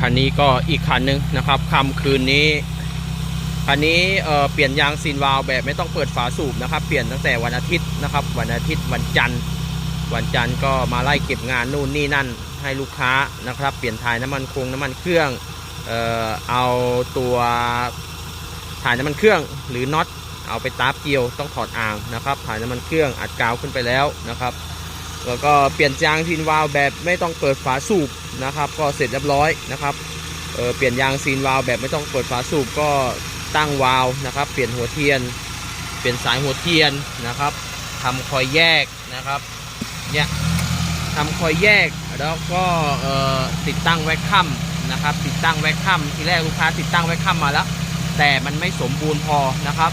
คันนี้ก็อีกคันหนึ่งนะครับค่ำคืนนี้คันนี้เเปลี่ยนยางซีนวาลแบบไม่ต้องเปิดฝาสูบนะครับ เปลี่ยนตั้งแต่วันอาทิตย์นะครับ วันอาทิตย์วันจันทร์วันจันทร์ก็มาไล่เก็บงานนู่นนี่นั่นให้ลูกค้านะครับ เปลี่ยนถ่ายน้ำมันคงน้ำมันเครื่องเอ่อเอาตัวถ่ายน้ำมันเครื่องหรือน็อตเอาไปตาบเกลียวต้องถอดอ่างนะครับถ่ายน้ำมันเครื่องอัดกาวขึ้นไปแล้วนะครับ แล้วก็เปลี่ยนยางซีนวาลแบบไม่ต้องเปิดฝาสูบนะครับก็เสร็จเรียบร้อยนะครับเเปลี่ยนยางซีนวาลแบบไม่ต้องเปิดฝาสูบก็ตั้งวาลนะครับ เปลี่ยนหัวเทียน เปลี่ยนสายหัวเทียนนะครับทำคอยแยกนะครับเนี่ยทำคอยแยกแล้วก็ติดตั้งแวคคัมนะครับ ติดตั้งแวคคัมทีแรกลูกค้าติดตั้งแวคคัมมาแล้ว แต่มันไม่สมบูรณ์พอนะครับ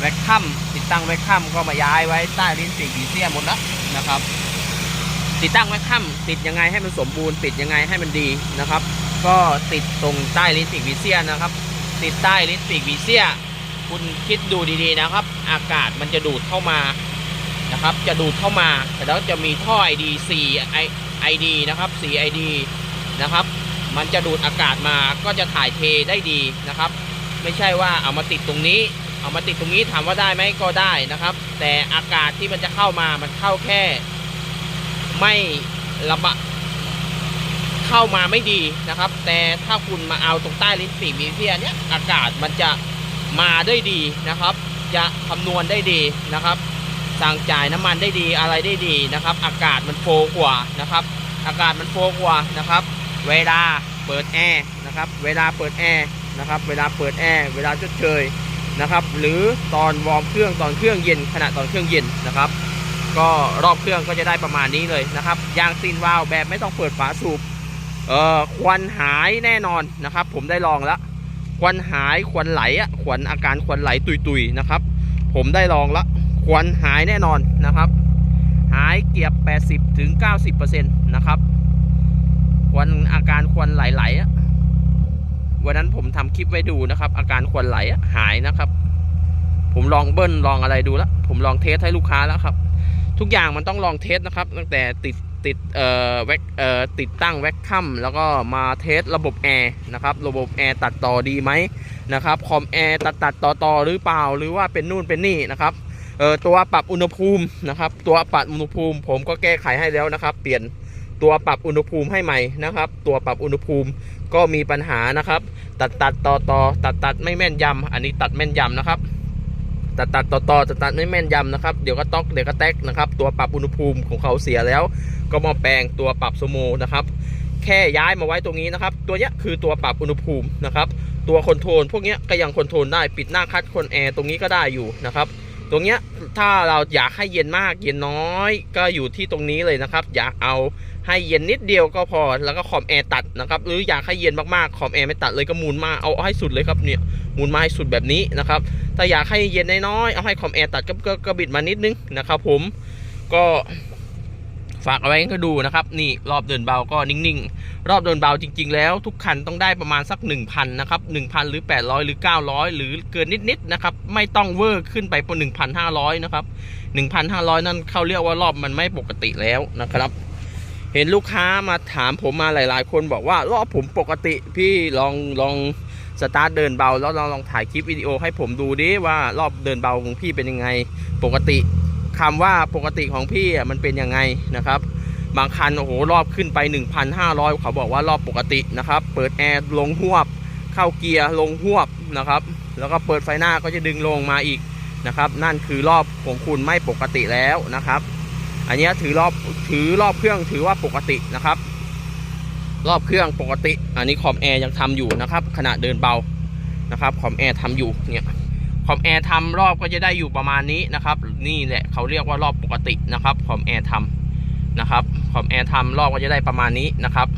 แวคคัมติดตั้งแวคคัมก็มาย้ายไว้ใต้ลิ้นปีกผีเสียหมดแล้วนะครับ ติดตั้งแวคคัมติดยังไงให้มันสมบูรณ์ติดยังไงให้มันดีนะครับ ก็ติดตรงใต้ลิ้นปีกผีเสียนะครับ ติดใต้ลิ้นปีกผีเสียคุณคิดดูดีๆนะครับ อากาศมันจะดูดเข้ามานะครับ จะดูดเข้ามาแต่แล้วจะมีท่อ ID 4 ID นะครับ4 ID นะครับ มันจะดูดอากาศมาก็จะถ่ายเทได้ดีนะครับ ไม่ใช่ว่าเอามาติดตรงนี้ เอามาติดตรงนี้ถามว่าได้ไหมก็ได้นะครับ แต่อากาศที่มันจะเข้ามามันเข้าแค่ ไม่ระบะเข้ามาไม่ดีนะครับ แต่ถ้าคุณมาเอาตรงใต้ลิ้นปีกมีเซียเนี้ยอากาศมันจะมาได้ดีนะครับ จะคำนวณได้ดีนะครับ สั่งจ่ายน้ำมันได้ดีอะไรได้ดีนะครับ อากาศมันโฟกว่านะครับ อากาศมันโฟกว่านะครับ เวลาเปิดแอร์นะครับ เวลาเปิดแอร์นะครับ เวลาเปิดแอร์เวลาชดเชยนะครับ หรือตอนวอร์มเครื่องตอนเครื่องเย็นขณะตอนเครื่องเย็นนะครับ ก็รอบเครื่องก็จะได้ประมาณนี้เลยนะครับยางซีนวาล์วแบบไม่ต้องเปิดฝาสูบเอ่อควันหายแน่นอนนะครับ ผมได้ลองแล้วควันหายควันไหลอะควันอาการควันไหลตุยๆนะครับ ผมได้ลองแล้วควันหายแน่นอนนะครับ หายเกียบ 80ถึง90%นะครับควันอาการควันไหลๆอะวันนั้นผมทำคลิปไว้ดูนะครับ อาการควันไหลหายนะครับ ผมลองเบิ้ลลองอะไรดูแล้วผมลองเทสให้ลูกค้าแล้วครับ ทุกอย่างมันต้องลองเทสนะครับ ตั้งแต่ติดติดเอ่อแวกเอ่อติดตั้งแว็กคัมแล้วก็มาเทสระบบแอร์นะครับ ระบบแอร์ตัดต่อดีไหมนะครับคอมแอร์ตัดตัดต่อต่อหรือเปล่า หรือว่าเป็นนู่นเป็นนี่นะครับเอ่อตัวปรับอุณหภูมินะครับ ตัวปรับอุณหภูมิ ผมก็แก้ไขให้แล้วนะครับ เปลี่ยนตัวปรับอุณหภูมิให้ใหม่นะครับ ตัวปรับอุณหภูมิก็มีปัญหานะครับ ตัดตัดต่อต่อตัดตัดไม่แม่นยำอันนี้ตัดแม่นยำนะครับ ตัดตัดต่อต่อตัดตัดไม่แม่นยำนะครับ เดี๋ยวก็ต๊อกเดี๋ยวก็แตกนะครับ ตัวปรับอุณหภูมิของเขาเสียแล้ว ก็มาแปลงตัวปรับสโมนะครับ แค่ย้ายมาไว้ตรงนี้นะครับ ตัวเนี้ยคือตัวปรับอุณหภูมินะครับ ตัวคอนโทรลพวกเนี้ยก็ยังคอนโทรลได้ปิดหน้าคัดคอนแอร์ตรงนี้ก็ได้อยู่นะครับ ตรงเนี้ยถ้าเราอยากให้เย็นมากเย็นน้อย ก็อยู่ที่ตรงนี้เลยนะครับ อยากเอาให้เย็นนิดเดียวก็พอแล้วก็คอมแอร์ตัดนะครับหรืออยากให้เย็นมากๆคอมแอร์ไม่ตัดเลยก็หมุนมาเอาให้สุดเลยครับเนี่ยหมุนมาให้สุดแบบนี้นะครับถ้าอยากให้เย็นน้อยๆเอาให้คอมแอร์ตัดก็ก็ก็บิดมานิดนึงนะครับผมก็ ฝากเอาไว้ก็ดูนะครับ นี่รอบเดินเบาก็นิ่งๆ รอบเดินเบาจริง ๆ แล้วทุกคันต้องได้ประมาณสัก 1,000 นะครับ 1,000 หรือ 800 หรือ 900 หรือเกินนิดๆนะครับ ไม่ต้องเวอร์ขึ้นไปบน1,500 นะครับ 1,500 นั่นเขาเรียกว่ารอบมันไม่ปกติแล้วนะครับ เห็นลูกค้ามาถามผมมาหลายๆ คนบอกว่ารอบผมปกติพี่ลองลองสตาร์ทเดินเบาแล้วลองลองถ่ายคลิปวิดีโอให้ผมดูดิว่ารอบเดินเบาของพี่เป็นยังไงปกติ คำว่าปกติของพี่มันเป็นยังไงนะครับ บางคันโอ้โหรอบขึ้นไป 1,500 เขาบอกว่ารอบปกตินะครับ เปิดแอร์ลงหวบ เข้าเกียร์ลงหวบนะครับ แล้วก็เปิดไฟหน้าก็จะดึงลงมาอีกนะครับ นั่นคือรอบของคุณไม่ปกติแล้วนะครับ อันนี้ถือรอบถือรอบเครื่องถือว่าปกตินะครับ รอบเครื่องปกติ อันนี้คอมแอร์ยังทำอยู่นะครับ ขณะเดินเบานะครับคอมแอร์ทำอยู่เนี่ย คอมแอร์ทำรอบก็จะได้อยู่ประมาณนี้นะครับ นี่แหละเขาเรียกว่ารอบปกตินะครับคอมแอร์ทำนะครับคอมแอร์ทำรอบก็จะได้ประมาณนี้นะครับ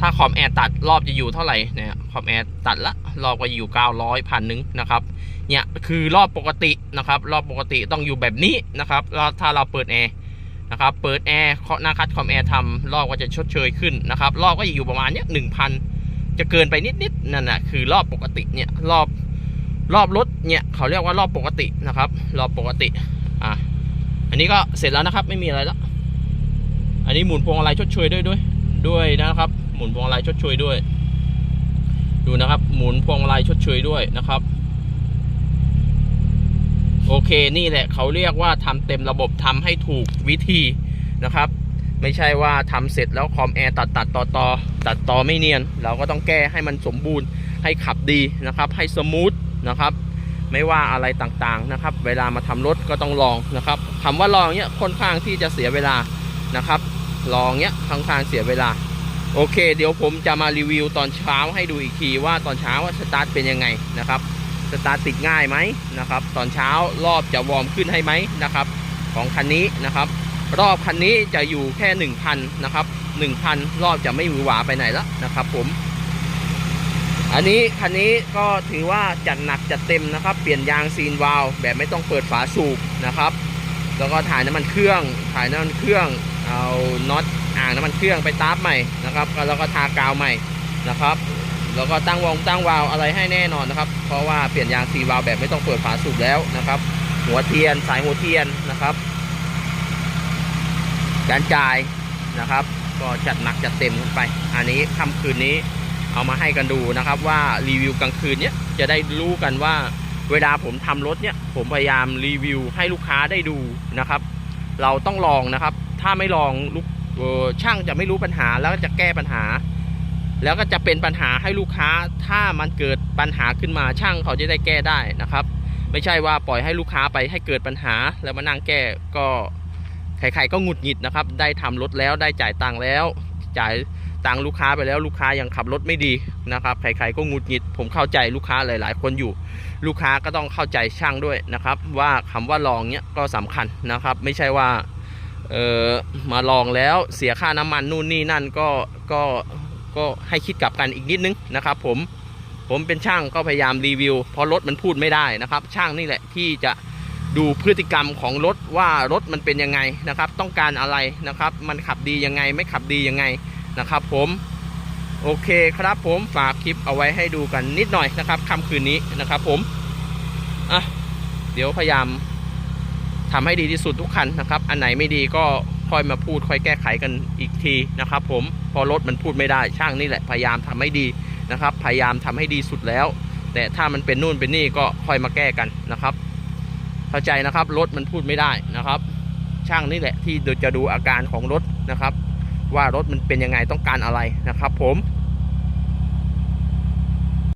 ถ้าคอมแอร์ตัดรอบจะอยู่เท่าไหร่เนี่ยคอมแอร์ตัดละรอบก็อยู่900พันหนึ่งนะครับเนี่ยคือรอบปกตินะครับ รอบปกติต้องอยู่แบบนี้นะครับแล้วถ้าเราเปิดแอร์นะครับเปิดแอร์เคาะหน้าคัดคอมแอร์ทำรอบก็จะชดเชยขึ้นนะครับรอบก็จะอยู่ประมาณเนี้ยหนึ่งพันจะเกินไปนิดๆนั่นนะคือรอบปกติเนี่ยรอบ รอบรถเนี่ยเขาเรียกว่ารอบปกตินะครับ รอบปกติอะอันนี้ก็เสร็จแล้วนะครับ ไม่มีอะไรแล้ว อันนี้หมุนพวงอะไรชดเชยด้วยด้วยด้วยนะครับ หมุนพวงมาลัยชดเชยด้วย ดูนะครับ หมุนพวงมาลัยชดเชยด้วยนะครับ โอเคนี่แหละเขาเรียกว่าทำเต็มระบบทำให้ถูกวิธีนะครับ ไม่ใช่ว่าทำเสร็จแล้วคอมแอร์ตัดตัดต่อต่อตัดต่อไม่เนียน เราก็ต้องแก้ให้มันสมบูรณ์ให้ขับดีนะครับ ให้สมูท นะครับ ไม่ว่าอะไรต่างๆนะครับ เวลามาทำรถก็ต้องลองนะครับคำว่าลองเนี้ยค่อนข้างที่จะเสียเวลานะครับ ลองเนี้ยค่อนข้างเสียเวลา โอเค เดี๋ยวผมจะมารีวิวตอนเช้าให้ดูอีกทีว่าตอนเช้าว่าสตาร์ทเป็นยังไงนะครับสตาร์ทติดง่ายไหมนะครับ ตอนเช้ารอบจะวอร์มขึ้นให้ไหมนะครับ ของคันนี้นะครับ รอบคันนี้จะอยู่แค่ 1,000 นะครับ 1,000 รอบจะไม่หวือหวาไปไหนแล้วนะครับผม อันนี้คันนี้ก็ถือว่าจัดหนักจัดเต็มนะครับ เปลี่ยนยางซีนวาลแบบไม่ต้องเปิดฝาสูบนะครับ แล้วก็ถ่ายน้ำมันเครื่อง ถ่ายน้ำมันเครื่อง เอาน็อตอ่างน้ำมันเครื่องไปตาร์ใหม่นะครับ แล้วก็ทากาวใหม่นะครับ แล้วก็ตั้งวงตั้งวาลอะไรให้แน่นอนนะครับ เพราะว่าเปลี่ยนยางซีวาลแบบไม่ต้องเปิดฝาสูบแล้วนะครับ หัวเทียนสายหัวเทียนนะครับการจ่ายนะครับ ก็จัดหนักจัดเต็มกันไป อันนี้ค่ำคืนนี้ เอามาให้กันดูนะครับว่ารีวิวกลางคืนเนี้ยจะได้รู้กันว่าเวลาผมทำรถเนี่ยผมพยายามรีวิวให้ลูกค้าได้ดูนะครับ เราต้องลองนะครับ ถ้าไม่ลองลูกช่างจะไม่รู้ปัญหาแล้วก็จะแก้ปัญหา แล้วก็จะเป็นปัญหาให้ลูกค้า ถ้ามันเกิดปัญหาขึ้นมาช่างเขาจะได้แก้ได้นะครับ ไม่ใช่ว่าปล่อยให้ลูกค้าไปให้เกิดปัญหาแล้วมานั่งแก้ก็ใครๆก็หงุดหงิดนะครับ ได้ทำรถแล้วได้จ่ายตังค์แล้วจ่าย ตังค์ลูกค้าไปแล้วลูกค้ายังขับรถไม่ดีนะครับใครๆก็งุดหงิด ผมเข้าใจลูกค้าหลาย ๆ คนอยู่ ลูกค้าก็ต้องเข้าใจช่างด้วยนะครับ ว่าคำว่าลองเนี้ยก็สำคัญนะครับ ไม่ใช่ว่าเออมาลองแล้วเสียค่าน้ำมันนู่นนี่นั่นก็ก็ก็ให้คิดกลับกันอีกนิดนึงนะครับ ผมผมเป็นช่างก็พยายามรีวิวเพราะรถมันพูดไม่ได้นะครับ ช่างนี่แหละที่จะดูพฤติกรรมของรถว่ารถมันเป็นยังไงนะครับ ต้องการอะไรนะครับ มันขับดียังไง ไม่ขับดียังไง นะครับผมโอเคครับผมฝากคลิปเอาไว้ให้ดูกันนิดหน่อยนะครับค่ำคืนนี้นะครับผมอะเดี๋ยวพยายามทำให้ดีที่สุดทุกคันนะครับ อันไหนไม่ดีก็ค่อยมาพูดค่อยแก้ไขกันอีกทีนะครับผมพอรถมันพูดไม่ได้ช่างนี่แหละพยายามทำให้ดีนะครับ พยายามทำให้ดีสุดแล้ว แต่ถ้ามันเป็นนู่นเป็นนี่ก็ค่อยมาแก้กันนะครับ เข้าใจนะครับรถมันพูดไม่ได้นะครับ ช่างนี่แหละที่จะดูอาการของรถนะครับ ว่ารถมันเป็นยังไงต้องการอะไรนะครับผม